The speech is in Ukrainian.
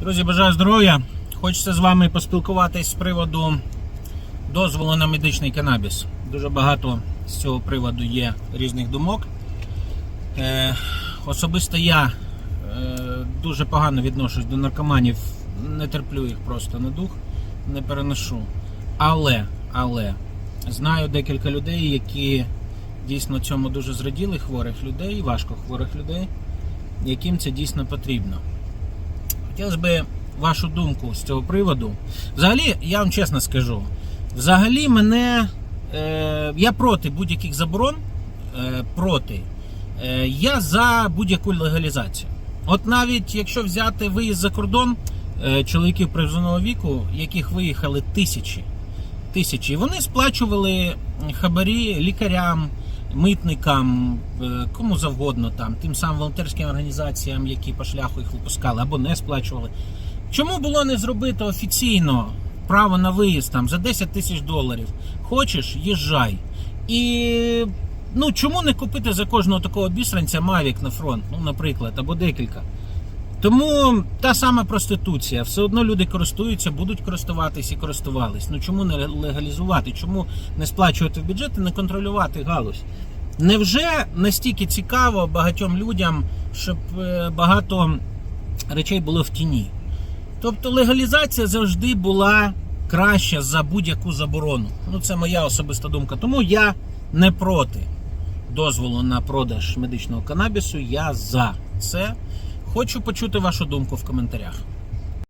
Друзі, бажаю здоров'я. Хочеться з вами поспілкуватись з приводу дозволу на медичний канабіс. Дуже багато з цього приводу є різних думок. Е, особисто я е, дуже погано відношусь до наркоманів, не терплю їх просто на дух, не переношу. Але, але знаю декілька людей, які дійсно цьому дуже зраділи, хворих людей, важко хворих людей, яким це дійсно потрібно. Хотілося б вашу думку з цього приводу. Взагалі, я вам чесно скажу, взагалі мене. Е, я проти будь-яких заборон. Е, проти. Е, я за будь-яку легалізацію. От навіть якщо взяти виїзд за кордон е, чоловіків призовного віку, яких виїхали тисячі, тисячі, вони сплачували хабарі лікарям, митникам, е, кому завгодно там, тим самим волонтерським організаціям, які по шляху їх випускали або не сплачували. Чому було не зробити офіційно право на виїзд там за 10 тисяч доларів? Хочеш, їжджай. І ну чому не купити за кожного такого бісранця Мавік на фронт, ну, наприклад, або декілька. Тому та сама проституція, все одно люди користуються, будуть користуватись і користувались. Ну чому не легалізувати? Чому не сплачувати в бюджет і не контролювати галузь? Невже настільки цікаво багатьом людям, щоб е, багато речей було в тіні? Тобто легалізація завжди була краща за будь-яку заборону. Ну це моя особиста думка. Тому я не проти дозволу на продаж медичного канабісу. Я за це. Хочу почути вашу думку в коментарях.